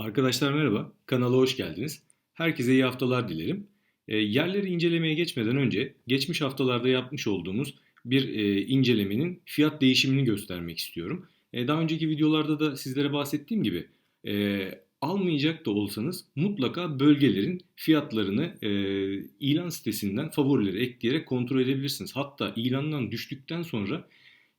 Arkadaşlar merhaba, kanala hoş geldiniz. Herkese iyi haftalar dilerim. E, yerleri incelemeye geçmeden önce geçmiş haftalarda yapmış olduğumuz bir e, incelemenin fiyat değişimini göstermek istiyorum. E, daha önceki videolarda da sizlere bahsettiğim gibi e, almayacak da olsanız mutlaka bölgelerin fiyatlarını e, ilan sitesinden favorileri ekleyerek kontrol edebilirsiniz. Hatta ilandan düştükten sonra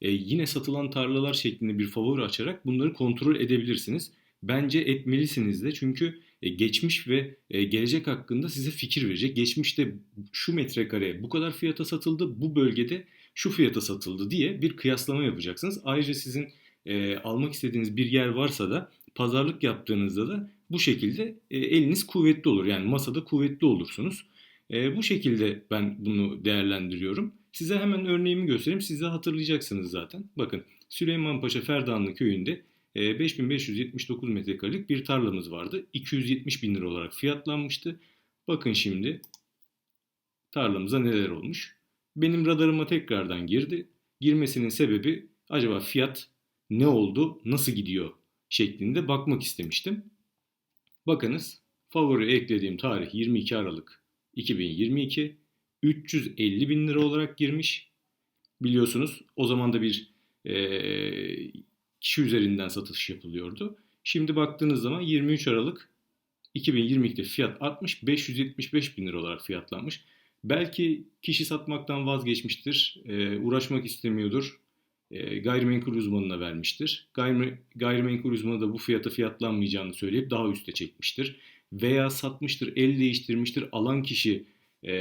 e, yine satılan tarlalar şeklinde bir favori açarak bunları kontrol edebilirsiniz. Bence etmelisiniz de çünkü e, geçmiş ve e, gelecek hakkında size fikir verecek. Geçmişte şu metrekare bu kadar fiyata satıldı, bu bölgede şu fiyata satıldı diye bir kıyaslama yapacaksınız. Ayrıca sizin e, almak istediğiniz bir yer varsa da pazarlık yaptığınızda da bu şekilde eliniz kuvvetli olur. Yani masada kuvvetli olursunuz. Bu şekilde ben bunu değerlendiriyorum. Size hemen örneğimi göstereyim. Siz de hatırlayacaksınız zaten. Bakın Süleymanpaşa Ferdanlı köyünde 5579 e, metrekarelik bir tarlamız vardı. 270 bin lira olarak fiyatlanmıştı. Bakın şimdi tarlamıza neler olmuş. Benim radarıma tekrardan girdi. Girmesinin sebebi acaba fiyat ne oldu, nasıl gidiyor şeklinde bakmak istemiştim. Bakınız favori eklediğim tarih 22 Aralık 2022. 350 bin lira olarak girmiş. Biliyorsunuz o zaman da bir e, kişi üzerinden satış yapılıyordu. Şimdi baktığınız zaman 23 Aralık 2022'de fiyat artmış 575 bin lira olarak fiyatlanmış. Belki kişi satmaktan vazgeçmiştir, e, uğraşmak istemiyordur, e, gayrimenkul uzmanına vermiştir. Gayri, gayrimenkul uzmanı da bu fiyata fiyatlanmayacağını söyleyip daha üste çekmiştir. Veya satmıştır, el değiştirmiştir, alan kişi e,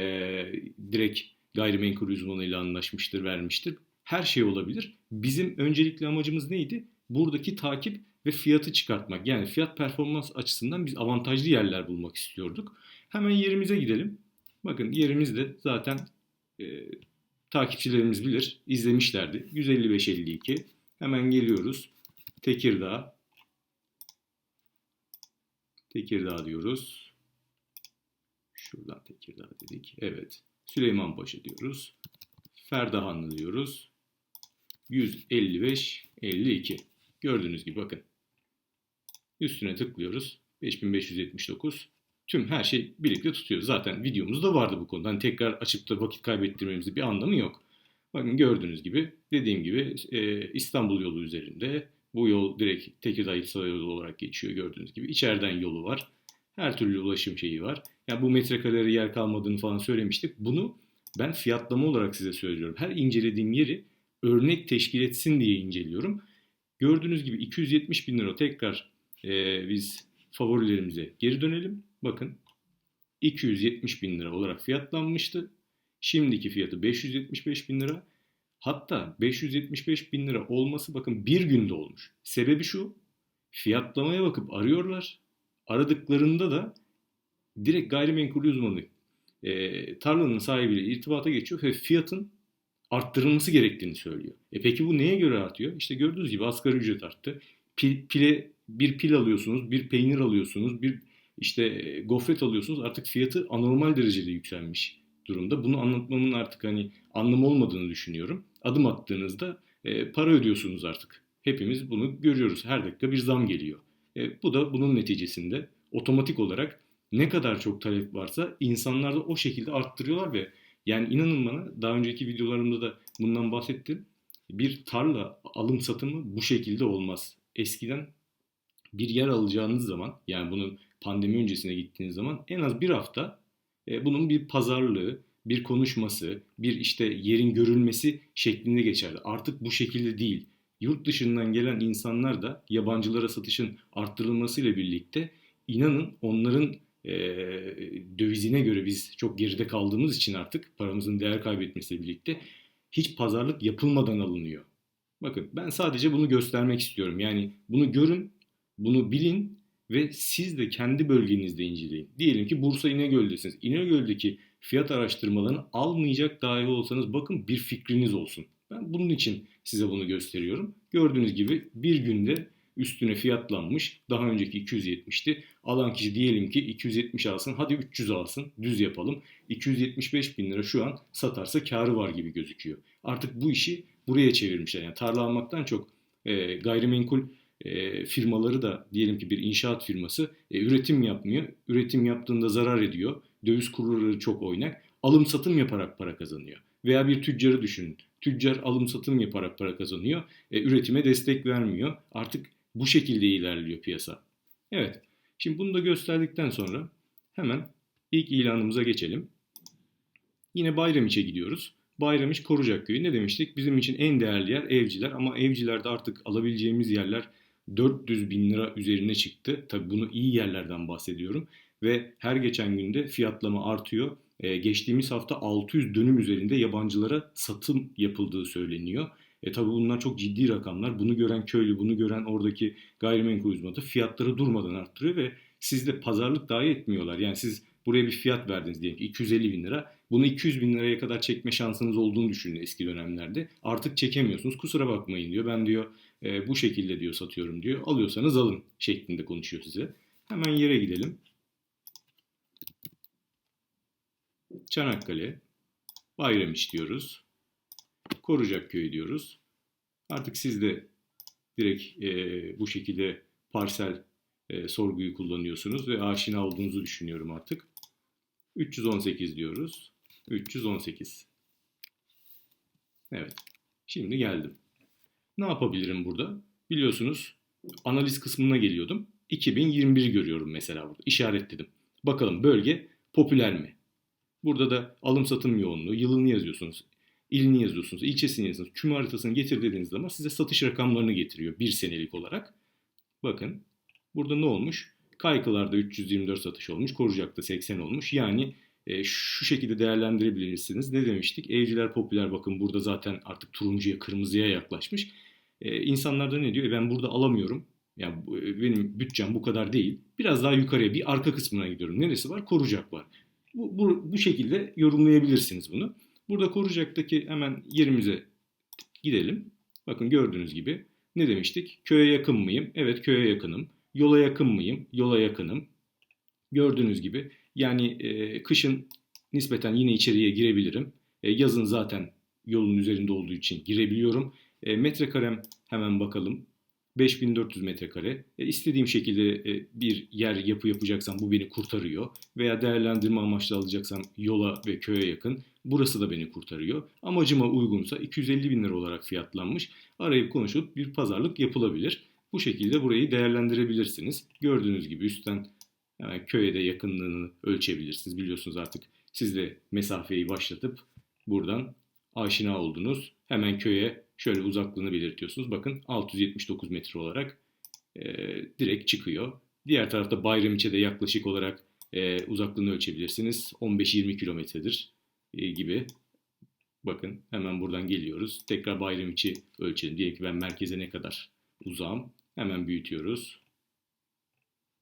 direkt gayrimenkul uzmanıyla anlaşmıştır, vermiştir. Her şey olabilir. Bizim öncelikli amacımız neydi? Buradaki takip ve fiyatı çıkartmak. Yani fiyat performans açısından biz avantajlı yerler bulmak istiyorduk. Hemen yerimize gidelim. Bakın yerimizde zaten e, takipçilerimiz bilir, izlemişlerdi. 155.52. Hemen geliyoruz. Tekirdağ. Tekirdağ diyoruz. Şuradan Tekirdağ dedik. Evet. Süleymanpaşa diyoruz. Ferdahanlı diyoruz. 155 52. Gördüğünüz gibi bakın. Üstüne tıklıyoruz. 5579. Tüm her şey birlikte tutuyor. Zaten videomuzda vardı bu konuda. Hani tekrar açıp da vakit kaybettirmemizin bir anlamı yok. Bakın gördüğünüz gibi dediğim gibi e, İstanbul yolu üzerinde. Bu yol direkt Tekirdağ İlçe yolu olarak geçiyor gördüğünüz gibi. İçeriden yolu var. Her türlü ulaşım şeyi var. Yani bu metrekarelere yer kalmadığını falan söylemiştik. Bunu ben fiyatlama olarak size söylüyorum. Her incelediğim yeri örnek teşkil etsin diye inceliyorum. Gördüğünüz gibi 270 bin lira tekrar e, biz favorilerimize geri dönelim. Bakın 270 bin lira olarak fiyatlanmıştı. Şimdiki fiyatı 575 bin lira. Hatta 575 bin lira olması bakın bir günde olmuş. Sebebi şu. Fiyatlamaya bakıp arıyorlar. Aradıklarında da direkt gayrimenkul uzmanı e, tarlanın sahibiyle irtibata geçiyor ve fiyatın arttırılması gerektiğini söylüyor. E peki bu neye göre artıyor? İşte gördüğünüz gibi asgari ücret arttı. Pil, pile bir pil alıyorsunuz, bir peynir alıyorsunuz, bir işte e, gofret alıyorsunuz. Artık fiyatı anormal derecede yükselmiş durumda. Bunu anlatmamın artık hani anlamı olmadığını düşünüyorum. Adım attığınızda e, para ödüyorsunuz artık. Hepimiz bunu görüyoruz. Her dakika bir zam geliyor. E, bu da bunun neticesinde otomatik olarak ne kadar çok talep varsa insanlar da o şekilde arttırıyorlar ve yani inanın bana daha önceki videolarımda da bundan bahsettim. Bir tarla alım satımı bu şekilde olmaz. Eskiden bir yer alacağınız zaman yani bunun pandemi öncesine gittiğiniz zaman en az bir hafta e, bunun bir pazarlığı, bir konuşması, bir işte yerin görülmesi şeklinde geçerdi. Artık bu şekilde değil. Yurt dışından gelen insanlar da yabancılara satışın arttırılmasıyla birlikte inanın onların e, dövizine göre biz çok geride kaldığımız için artık paramızın değer kaybetmesiyle birlikte hiç pazarlık yapılmadan alınıyor. Bakın ben sadece bunu göstermek istiyorum. Yani bunu görün, bunu bilin ve siz de kendi bölgenizde inceleyin. Diyelim ki Bursa İnegöl'desiniz. İnegöl'deki fiyat araştırmalarını almayacak dahi olsanız bakın bir fikriniz olsun. Ben bunun için size bunu gösteriyorum. Gördüğünüz gibi bir günde üstüne fiyatlanmış. Daha önceki 270'ti. Alan kişi diyelim ki 270 alsın. Hadi 300 alsın. Düz yapalım. 275 bin lira şu an satarsa karı var gibi gözüküyor. Artık bu işi buraya çevirmişler. Yani tarla almaktan çok e, gayrimenkul e, firmaları da diyelim ki bir inşaat firması e, üretim yapmıyor. Üretim yaptığında zarar ediyor. Döviz kurları çok oynak. Alım satım yaparak para kazanıyor. Veya bir tüccarı düşünün. Tüccar alım satım yaparak para kazanıyor. E, üretime destek vermiyor. Artık bu şekilde ilerliyor piyasa. Evet. Şimdi bunu da gösterdikten sonra hemen ilk ilanımıza geçelim. Yine Bayramiç'e gidiyoruz. Bayramiç Korucak Köyü. Ne demiştik? Bizim için en değerli yer evciler ama evcilerde artık alabileceğimiz yerler 400 bin lira üzerine çıktı. Tabi bunu iyi yerlerden bahsediyorum. Ve her geçen günde fiyatlama artıyor. Ee, geçtiğimiz hafta 600 dönüm üzerinde yabancılara satım yapıldığı söyleniyor. E tabi bunlar çok ciddi rakamlar. Bunu gören köylü, bunu gören oradaki gayrimenkul uzmanı fiyatları durmadan arttırıyor ve sizde pazarlık dahi etmiyorlar. Yani siz buraya bir fiyat verdiniz diyelim ki 250 bin lira. Bunu 200 bin liraya kadar çekme şansınız olduğunu düşünün eski dönemlerde. Artık çekemiyorsunuz. Kusura bakmayın diyor. Ben diyor e, bu şekilde diyor satıyorum diyor. Alıyorsanız alın şeklinde konuşuyor size. Hemen yere gidelim. Çanakkale, Bayramiç diyoruz. Korucak Köyü diyoruz. Artık siz de direkt e, bu şekilde parsel e, sorguyu kullanıyorsunuz ve aşina olduğunuzu düşünüyorum artık. 318 diyoruz. 318. Evet. Şimdi geldim. Ne yapabilirim burada? Biliyorsunuz analiz kısmına geliyordum. 2021 görüyorum mesela burada. İşaretledim. Bakalım bölge popüler mi? Burada da alım satım yoğunluğu, yılını yazıyorsunuz, ilini yazıyorsunuz, ilçesini yazıyorsunuz, küme haritasını getir dediğiniz zaman size satış rakamlarını getiriyor bir senelik olarak. Bakın burada ne olmuş? Kaykılarda 324 satış olmuş, Korucak'ta 80 olmuş. Yani e, şu şekilde değerlendirebilirsiniz. Ne demiştik? Evciler popüler bakın burada zaten artık turuncuya, kırmızıya yaklaşmış. E, insanlar da ne diyor? E, ben burada alamıyorum. Yani e, benim bütçem bu kadar değil. Biraz daha yukarıya bir arka kısmına gidiyorum. Neresi var? Korucak var. Bu, bu, bu şekilde yorumlayabilirsiniz bunu. Burada Korucak'taki hemen yerimize gidelim. Bakın gördüğünüz gibi ne demiştik? Köye yakın mıyım? Evet köye yakınım. Yola yakın mıyım? Yola yakınım. Gördüğünüz gibi yani e, kışın nispeten yine içeriye girebilirim. E, yazın zaten yolun üzerinde olduğu için girebiliyorum. E, metrekarem hemen bakalım. 5400 metrekare. E, istediğim şekilde e, bir yer yapı yapacaksam bu beni kurtarıyor. Veya değerlendirme amaçlı alacaksam yola ve köye yakın. Burası da beni kurtarıyor. Amacıma uygunsa 250 bin lira olarak fiyatlanmış. Arayıp konuşup bir pazarlık yapılabilir. Bu şekilde burayı değerlendirebilirsiniz. Gördüğünüz gibi üstten hemen köye de yakınlığını ölçebilirsiniz. Biliyorsunuz artık siz de mesafeyi başlatıp buradan aşina oldunuz. Hemen köye şöyle uzaklığını belirtiyorsunuz. Bakın 679 metre olarak e, direkt çıkıyor. Diğer tarafta Bayramiç'e de yaklaşık olarak e, uzaklığını ölçebilirsiniz. 15-20 kilometredir gibi. Bakın hemen buradan geliyoruz. Tekrar Bayramiç'i ölçelim. Diyelim ki ben merkeze ne kadar uzağım. Hemen büyütüyoruz.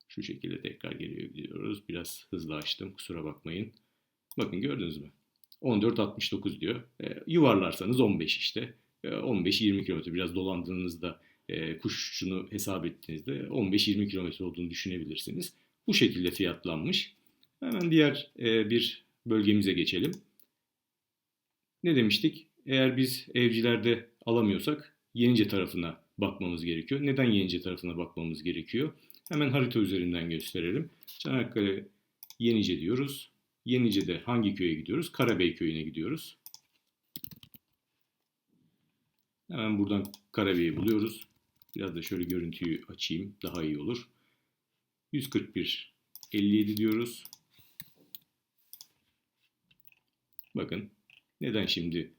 Şu şekilde tekrar geliyor gidiyoruz. Biraz hızlı açtım. Kusura bakmayın. Bakın gördünüz mü? 14.69 diyor. E, yuvarlarsanız 15 işte. 15-20 kilometre biraz dolandığınızda e, kuş uçunu hesap ettiğinizde 15-20 kilometre olduğunu düşünebilirsiniz. Bu şekilde fiyatlanmış. Hemen diğer e, bir bölgemize geçelim. Ne demiştik? Eğer biz evcilerde alamıyorsak Yenice tarafına bakmamız gerekiyor. Neden Yenice tarafına bakmamız gerekiyor? Hemen harita üzerinden gösterelim. Çanakkale Yenice diyoruz. Yenice'de hangi köye gidiyoruz? Karabey köyüne gidiyoruz. Hemen buradan Karabey'i buluyoruz. Biraz da şöyle görüntüyü açayım. Daha iyi olur. 141 57 diyoruz. Bakın neden şimdi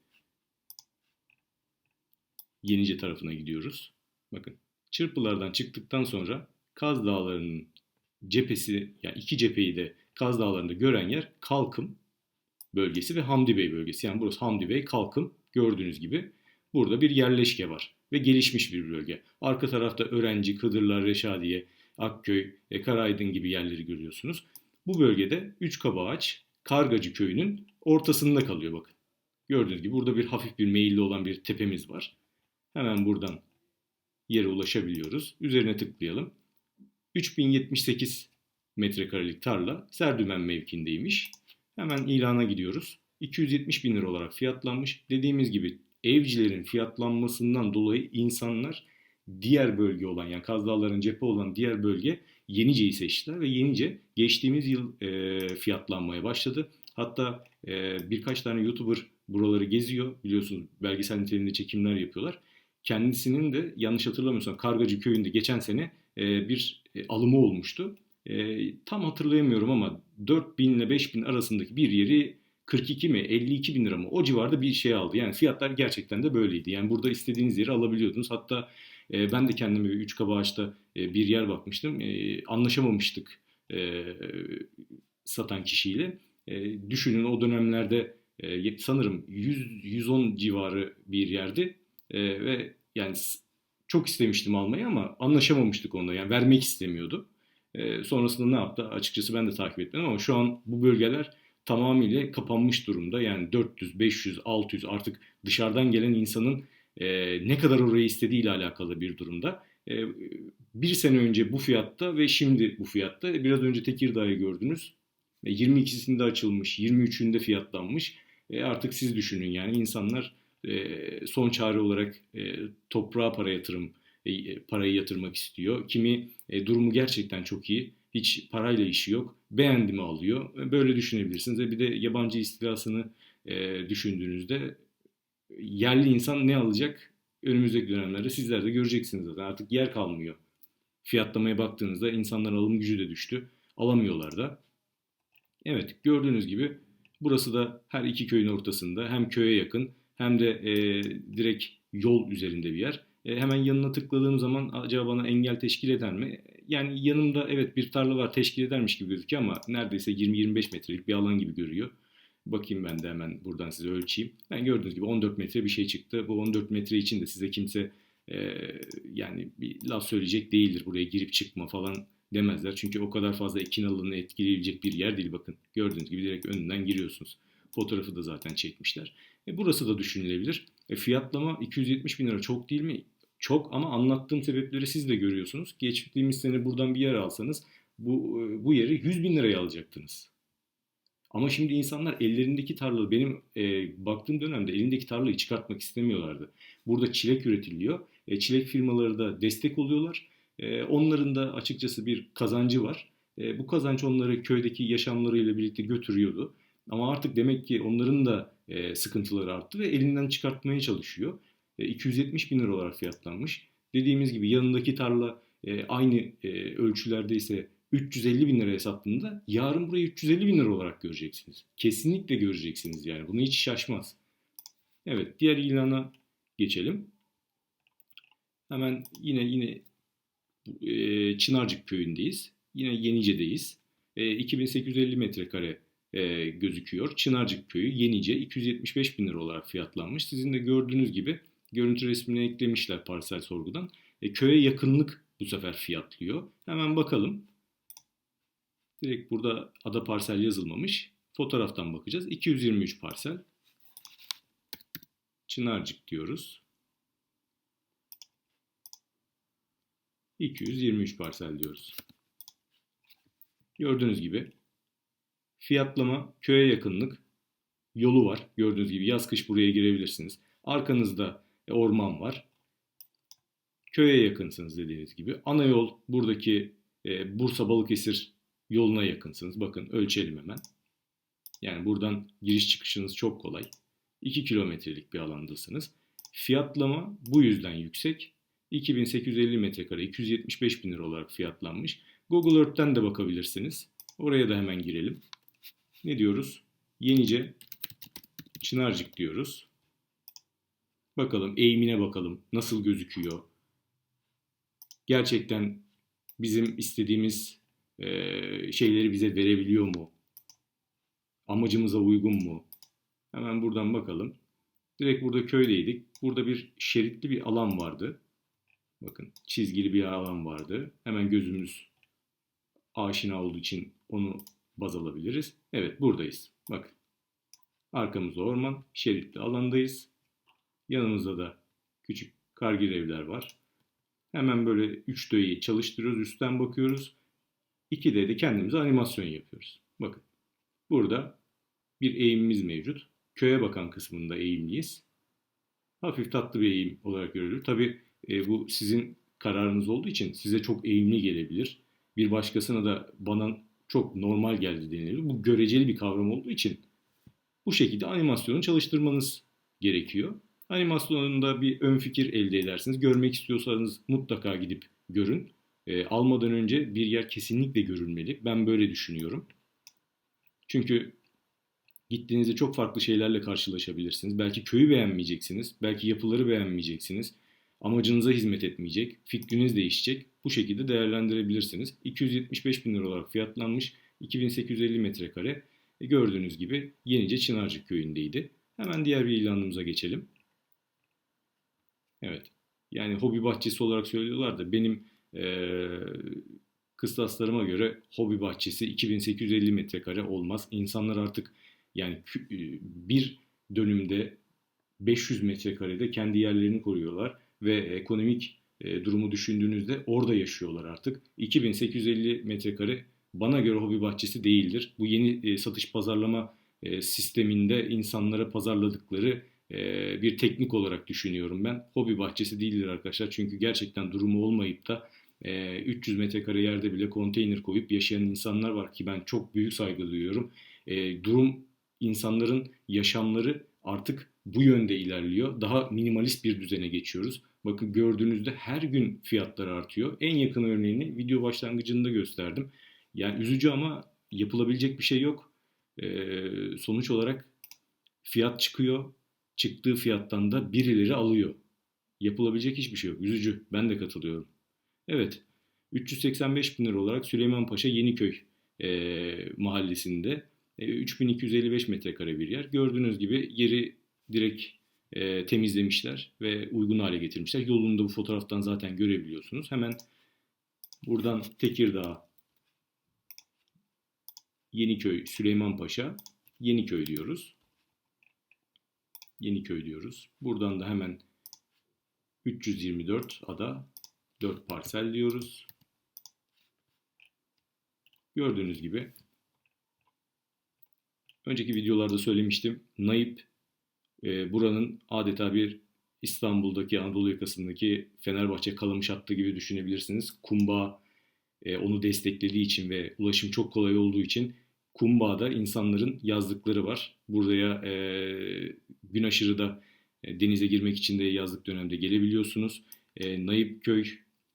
Yenice tarafına gidiyoruz? Bakın çırpılardan çıktıktan sonra Kaz Dağları'nın cephesi yani iki cepheyi de Kaz Dağları'nda gören yer Kalkım bölgesi ve Hamdi Bey bölgesi. Yani burası Hamdi Bey, Kalkım gördüğünüz gibi burada bir yerleşke var ve gelişmiş bir bölge. Arka tarafta Öğrenci, Kıdırlar, Reşadiye, Akköy, Karaydın gibi yerleri görüyorsunuz. Bu bölgede Üçkabağaç, Kargacı köyünün ortasında kalıyor bakın. Gördüğünüz gibi burada bir hafif bir meyilli olan bir tepemiz var. Hemen buradan yere ulaşabiliyoruz. Üzerine tıklayalım. 3078 metrekarelik tarla Serdümen mevkindeymiş. Hemen ilana gidiyoruz. 270 bin lira olarak fiyatlanmış. Dediğimiz gibi evcilerin fiyatlanmasından dolayı insanlar diğer bölge olan yani Kaz Dağları'nın cephe olan diğer bölge Yenice'yi seçtiler ve Yenice geçtiğimiz yıl e, fiyatlanmaya başladı. Hatta e, birkaç tane YouTuber buraları geziyor. Biliyorsunuz belgesel niteliğinde çekimler yapıyorlar. Kendisinin de yanlış hatırlamıyorsam Kargacı köyünde geçen sene e, bir e, alımı olmuştu. E, tam hatırlayamıyorum ama 4000 ile 5000 arasındaki bir yeri 42 mi 52 bin lira mı o civarda bir şey aldı. Yani fiyatlar gerçekten de böyleydi. Yani burada istediğiniz yeri alabiliyordunuz. Hatta e, ben de kendime bir üç kabaağaçta e, bir yer bakmıştım. E, anlaşamamıştık e, satan kişiyle. E, düşünün o dönemlerde e, sanırım 100-110 civarı bir yerdi. E, ve yani çok istemiştim almayı ama anlaşamamıştık onunla. Yani vermek istemiyordu. E, sonrasında ne yaptı? Açıkçası ben de takip etmedim ama şu an bu bölgeler tamamıyla kapanmış durumda. Yani 400, 500, 600 artık dışarıdan gelen insanın e, ne kadar orayı istediğiyle alakalı bir durumda. E, bir sene önce bu fiyatta ve şimdi bu fiyatta. Biraz önce Tekirdağ'ı gördünüz. E, 22'sinde açılmış, 23'ünde fiyatlanmış. E, artık siz düşünün yani insanlar e, son çare olarak e, toprağa para yatırım e, parayı yatırmak istiyor. Kimi e, durumu gerçekten çok iyi. Hiç parayla işi yok. Beğendi mi alıyor. Böyle düşünebilirsiniz. Bir de yabancı istilasını e, düşündüğünüzde yerli insan ne alacak? Önümüzdeki dönemlerde sizler de göreceksiniz zaten. Artık yer kalmıyor. Fiyatlamaya baktığınızda insanların alım gücü de düştü. Alamıyorlar da. Evet gördüğünüz gibi burası da her iki köyün ortasında hem köye yakın hem de e, direkt yol üzerinde bir yer. E, hemen yanına tıkladığım zaman acaba bana engel teşkil eder mi? Yani yanımda evet bir tarla var teşkil edermiş gibi gözüküyor ama neredeyse 20-25 metrelik bir alan gibi görüyor. Bakayım ben de hemen buradan size ölçeyim. Ben gördüğünüz gibi 14 metre bir şey çıktı. Bu 14 metre için de size kimse e, yani bir laf söyleyecek değildir. Buraya girip çıkma falan demezler. Çünkü o kadar fazla ekin alanını etkileyebilecek bir yer değil bakın. Gördüğünüz gibi direkt önünden giriyorsunuz. Fotoğrafı da zaten çekmişler. E, burası da düşünülebilir. E, fiyatlama 270 bin lira çok değil mi? Çok ama anlattığım sebepleri siz de görüyorsunuz. Geçtiğimiz sene buradan bir yer alsanız bu, e, bu yeri 100 bin liraya alacaktınız. Ama şimdi insanlar ellerindeki tarla benim e, baktığım dönemde elindeki tarlayı çıkartmak istemiyorlardı. Burada çilek üretiliyor. E, çilek firmaları da destek oluyorlar. E, onların da açıkçası bir kazancı var. E, bu kazanç onları köydeki yaşamlarıyla birlikte götürüyordu. Ama artık demek ki onların da e, sıkıntıları arttı ve elinden çıkartmaya çalışıyor. 270 bin lira olarak fiyatlanmış. Dediğimiz gibi yanındaki tarla e, aynı e, ölçülerde ise 350 bin liraya sattığında yarın burayı 350 bin lira olarak göreceksiniz. Kesinlikle göreceksiniz yani. Bunu hiç şaşmaz. Evet diğer ilana geçelim. Hemen yine yine e, Çınarcık köyündeyiz. Yine Yenice'deyiz. E, 2850 metrekare e, gözüküyor. Çınarcık köyü Yenice 275 bin lira olarak fiyatlanmış. Sizin de gördüğünüz gibi görüntü resmini eklemişler parsel sorgudan. E, köye yakınlık bu sefer fiyatlıyor. Hemen bakalım. Direkt burada ada parsel yazılmamış. Fotoğraftan bakacağız. 223 parsel. Çınarcık diyoruz. 223 parsel diyoruz. Gördüğünüz gibi fiyatlama, köye yakınlık, yolu var. Gördüğünüz gibi yaz kış buraya girebilirsiniz. Arkanızda e, orman var. Köye yakınsınız dediğiniz gibi. Ana yol buradaki e, Bursa Balıkesir yoluna yakınsınız. Bakın ölçelim hemen. Yani buradan giriş çıkışınız çok kolay. 2 kilometrelik bir alandasınız. Fiyatlama bu yüzden yüksek. 2850 metrekare 275 bin lira olarak fiyatlanmış. Google Earth'ten de bakabilirsiniz. Oraya da hemen girelim. Ne diyoruz? Yenice Çınarcık diyoruz. Bakalım eğimine bakalım. Nasıl gözüküyor? Gerçekten bizim istediğimiz e, şeyleri bize verebiliyor mu? Amacımıza uygun mu? Hemen buradan bakalım. Direkt burada köydeydik. Burada bir şeritli bir alan vardı. Bakın çizgili bir alan vardı. Hemen gözümüz aşina olduğu için onu baz alabiliriz. Evet buradayız. Bakın. Arkamızda orman, şeritli alandayız. Yanımızda da küçük kargir evler var. Hemen böyle 3 D'yi çalıştırıyoruz, üstten bakıyoruz. 2'de de kendimize animasyon yapıyoruz. Bakın. Burada bir eğimimiz mevcut. Köye bakan kısmında eğimliyiz. Hafif tatlı bir eğim olarak görülür. Tabi e, bu sizin kararınız olduğu için size çok eğimli gelebilir. Bir başkasına da bana çok normal geldi denilebilir. Bu göreceli bir kavram olduğu için bu şekilde animasyonu çalıştırmanız gerekiyor. Animasyonunda bir ön fikir elde edersiniz. Görmek istiyorsanız mutlaka gidip görün. E, almadan önce bir yer kesinlikle görülmeli. Ben böyle düşünüyorum. Çünkü gittiğinizde çok farklı şeylerle karşılaşabilirsiniz. Belki köyü beğenmeyeceksiniz. Belki yapıları beğenmeyeceksiniz. Amacınıza hizmet etmeyecek. Fikriniz değişecek. Bu şekilde değerlendirebilirsiniz. 275 bin lira olarak fiyatlanmış. 2850 metrekare. E, gördüğünüz gibi Yenice Çınarcık köyündeydi. Hemen diğer bir ilanımıza geçelim. Evet. Yani hobi bahçesi olarak söylüyorlar da benim e, kıstaslarıma göre hobi bahçesi 2850 metrekare olmaz. İnsanlar artık yani e, bir dönümde 500 metrekarede kendi yerlerini koruyorlar ve ekonomik e, durumu düşündüğünüzde orada yaşıyorlar artık. 2850 metrekare bana göre hobi bahçesi değildir. Bu yeni e, satış pazarlama e, sisteminde insanlara pazarladıkları bir teknik olarak düşünüyorum ben. Hobi bahçesi değildir arkadaşlar. Çünkü gerçekten durumu olmayıp da 300 metrekare yerde bile konteyner koyup yaşayan insanlar var ki ben çok büyük saygı duyuyorum. Durum insanların yaşamları artık bu yönde ilerliyor. Daha minimalist bir düzene geçiyoruz. Bakın gördüğünüzde her gün fiyatlar artıyor. En yakın örneğini video başlangıcında gösterdim. Yani üzücü ama yapılabilecek bir şey yok. sonuç olarak fiyat çıkıyor çıktığı fiyattan da birileri alıyor. Yapılabilecek hiçbir şey yok. Üzücü. Ben de katılıyorum. Evet. 385 bin lira olarak Süleymanpaşa Yeniköy e, mahallesinde e, 3255 metrekare bir yer. Gördüğünüz gibi yeri direkt e, temizlemişler ve uygun hale getirmişler. Yolunu da bu fotoğraftan zaten görebiliyorsunuz. Hemen buradan Tekirdağ, Yeniköy, Süleymanpaşa, Yeniköy diyoruz. Yeniköy diyoruz. Buradan da hemen 324 ada 4 parsel diyoruz. Gördüğünüz gibi önceki videolarda söylemiştim. Naip e, buranın adeta bir İstanbul'daki Anadolu yakasındaki Fenerbahçe Kalamış hattı gibi düşünebilirsiniz. Kumba e, onu desteklediği için ve ulaşım çok kolay olduğu için Kumbağa'da insanların yazlıkları var. Buraya e, gün aşırı da e, denize girmek için de yazlık dönemde gelebiliyorsunuz. E, Naip Köy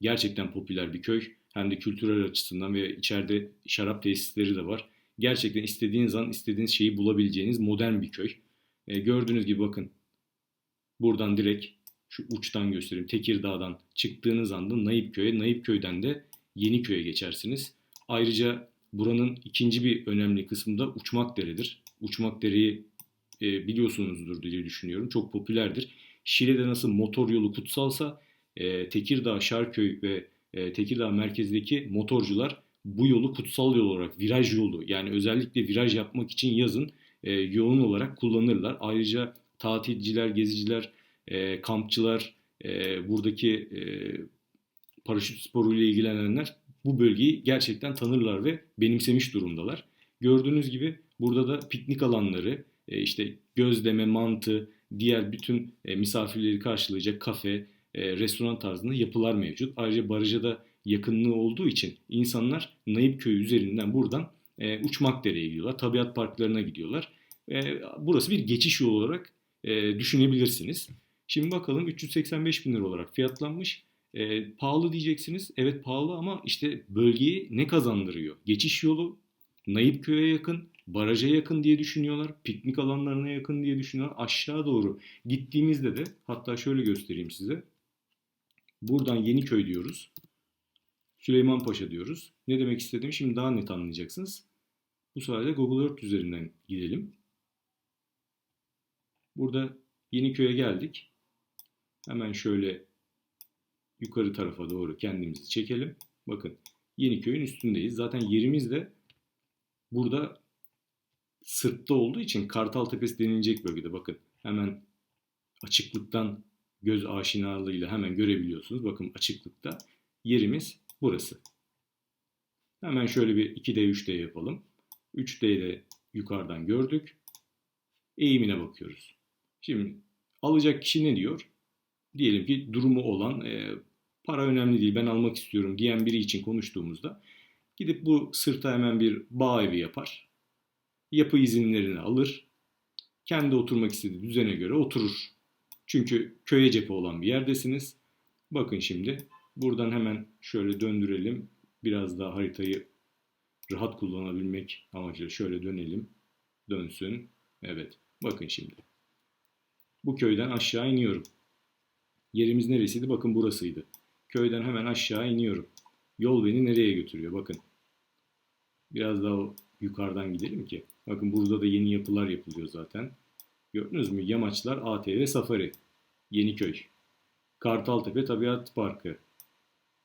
gerçekten popüler bir köy. Hem de kültürel açısından ve içeride şarap tesisleri de var. Gerçekten istediğiniz an istediğiniz şeyi bulabileceğiniz modern bir köy. E, gördüğünüz gibi bakın buradan direkt şu uçtan göstereyim. Tekirdağ'dan çıktığınız anda Naip Köy'e, Naip Köy'den de Yeni Köy'e geçersiniz. Ayrıca buranın ikinci bir önemli kısmı da Uçmak Dere'dir. Uçmak Dere'yi e, biliyorsunuzdur diye düşünüyorum. Çok popülerdir. Şile'de nasıl motor yolu kutsalsa e, Tekirdağ, Şarköy ve e, Tekirdağ merkezdeki motorcular bu yolu kutsal yol olarak, viraj yolu yani özellikle viraj yapmak için yazın e, yoğun olarak kullanırlar. Ayrıca tatilciler, geziciler, e, kampçılar, e, buradaki e, paraşüt sporuyla ilgilenenler bu bölgeyi gerçekten tanırlar ve benimsemiş durumdalar. Gördüğünüz gibi burada da piknik alanları, e, işte gözleme, mantı, diğer bütün e, misafirleri karşılayacak kafe, e, restoran tarzında yapılar mevcut. Ayrıca barıja da yakınlığı olduğu için insanlar Naip Köyü üzerinden buradan Uçmakdere'ye gidiyorlar. Tabiat parklarına gidiyorlar. Burası bir geçiş yolu olarak düşünebilirsiniz. Şimdi bakalım 385 bin lira olarak fiyatlanmış. E, pahalı diyeceksiniz. Evet pahalı ama işte bölgeyi ne kazandırıyor? Geçiş yolu Naip Köy'e yakın, baraja yakın diye düşünüyorlar. Piknik alanlarına yakın diye düşünüyorlar. Aşağı doğru gittiğimizde de hatta şöyle göstereyim size. Buradan Yeniköy diyoruz. Süleymanpaşa diyoruz. Ne demek istediğimi şimdi daha net anlayacaksınız. Bu sayede Google Earth üzerinden gidelim. Burada Yeniköy'e geldik. Hemen şöyle yukarı tarafa doğru kendimizi çekelim. Bakın Yeniköy'ün üstündeyiz. Zaten yerimiz de burada sırtta olduğu için Kartal Tepesi denilecek bölgede. Bakın hemen açıklıktan göz aşinalığıyla hemen görebiliyorsunuz. Bakın açıklıkta yerimiz burası. Hemen şöyle bir 2D 3D yapalım. 3D'yi de yukarıdan gördük. Eğimine bakıyoruz. Şimdi alacak kişi ne diyor? diyelim ki durumu olan e, para önemli değil ben almak istiyorum diyen biri için konuştuğumuzda gidip bu sırta hemen bir bağ evi yapar. Yapı izinlerini alır. Kendi oturmak istediği düzene göre oturur. Çünkü köye cephe olan bir yerdesiniz. Bakın şimdi buradan hemen şöyle döndürelim. Biraz daha haritayı rahat kullanabilmek amacıyla şöyle dönelim. Dönsün. Evet. Bakın şimdi. Bu köyden aşağı iniyorum. Yerimiz neresiydi? Bakın burasıydı. Köyden hemen aşağı iniyorum. Yol beni nereye götürüyor? Bakın. Biraz daha yukarıdan gidelim ki. Bakın burada da yeni yapılar yapılıyor zaten. Gördünüz mü? Yamaçlar ATV Safari. Yeniköy. Kartaltepe Tabiat Parkı.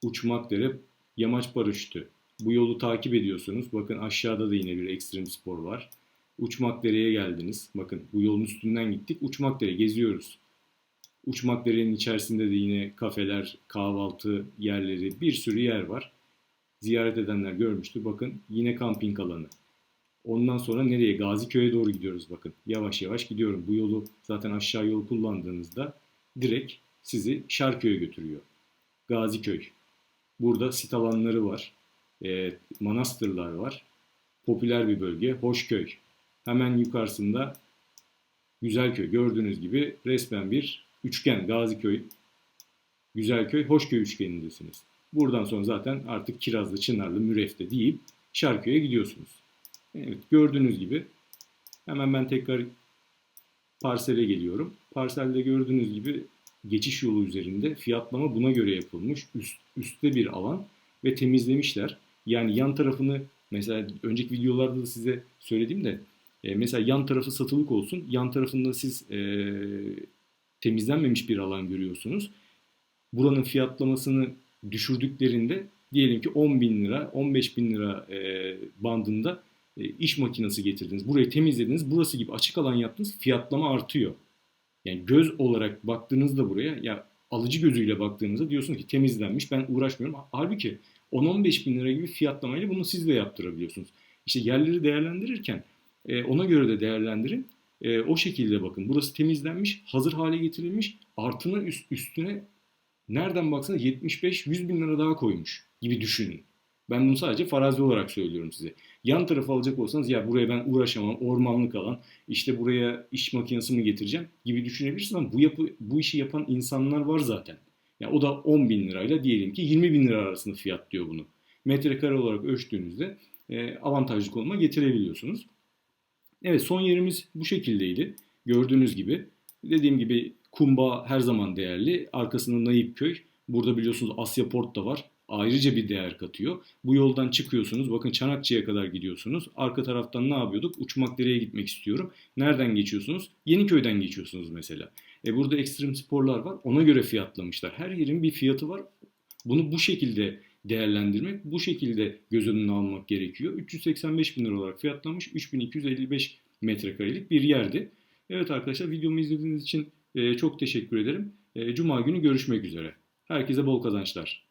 Uçmakdere Yamaç Paraşütü. Bu yolu takip ediyorsunuz. Bakın aşağıda da yine bir ekstrem spor var. Uçmakdere'ye geldiniz. Bakın bu yolun üstünden gittik. Uçmakdere geziyoruz. Uçmakdere'nin içerisinde de yine kafeler, kahvaltı yerleri, bir sürü yer var. Ziyaret edenler görmüştü. Bakın yine kamping alanı. Ondan sonra nereye? Gaziköy'e doğru gidiyoruz bakın. Yavaş yavaş gidiyorum. Bu yolu zaten aşağı yol kullandığınızda direkt sizi Şarköy'e götürüyor. Gaziköy. Burada sit alanları var. E, manastırlar var. Popüler bir bölge. Hoşköy. Hemen yukarısında Güzelköy. Gördüğünüz gibi resmen bir üçgen. Gaziköy, Güzelköy, Hoşköy üçgenindesiniz. Buradan sonra zaten artık Kirazlı, Çınarlı, Mürefte deyip Şarköy'e gidiyorsunuz. Evet gördüğünüz gibi hemen ben tekrar parsele geliyorum. Parselde gördüğünüz gibi geçiş yolu üzerinde fiyatlama buna göre yapılmış. Üst, üstte bir alan ve temizlemişler. Yani yan tarafını mesela önceki videolarda da size söyledim de e, mesela yan tarafı satılık olsun. Yan tarafında siz e, temizlenmemiş bir alan görüyorsunuz. Buranın fiyatlamasını düşürdüklerinde diyelim ki 10 bin lira, 15 bin lira e, bandında e, iş makinesi getirdiniz. Burayı temizlediniz. Burası gibi açık alan yaptınız. Fiyatlama artıyor. Yani göz olarak baktığınızda buraya ya alıcı gözüyle baktığınızda diyorsunuz ki temizlenmiş ben uğraşmıyorum. Halbuki 10-15 bin lira gibi fiyatlamayla bunu siz de yaptırabiliyorsunuz. İşte yerleri değerlendirirken e, ona göre de değerlendirin. E, o şekilde bakın. Burası temizlenmiş, hazır hale getirilmiş. Artına üst, üstüne nereden baksanız 75-100 bin lira daha koymuş gibi düşünün. Ben bunu sadece farazi olarak söylüyorum size. Yan tarafı alacak olsanız ya buraya ben uğraşamam, ormanlık alan, işte buraya iş makinesi mi getireceğim gibi düşünebilirsiniz ama bu, yapı, bu işi yapan insanlar var zaten. Yani o da 10 bin lirayla diyelim ki 20 bin lira arasında fiyat diyor bunu. Metrekare olarak ölçtüğünüzde e, avantajlı konuma getirebiliyorsunuz. Evet son yerimiz bu şekildeydi. Gördüğünüz gibi. Dediğim gibi Kumba her zaman değerli. Arkasında Naipköy. Burada biliyorsunuz Asya Port da var. Ayrıca bir değer katıyor. Bu yoldan çıkıyorsunuz. Bakın Çanakçı'ya kadar gidiyorsunuz. Arka taraftan ne yapıyorduk? Uçmakdere'ye gitmek istiyorum. Nereden geçiyorsunuz? Yeniköy'den geçiyorsunuz mesela. E burada ekstrem sporlar var. Ona göre fiyatlamışlar. Her yerin bir fiyatı var. Bunu bu şekilde değerlendirmek, bu şekilde göz önüne almak gerekiyor. 385 bin lira olarak fiyatlanmış 3255 metrekarelik bir yerdi. Evet arkadaşlar videomu izlediğiniz için çok teşekkür ederim. Cuma günü görüşmek üzere. Herkese bol kazançlar.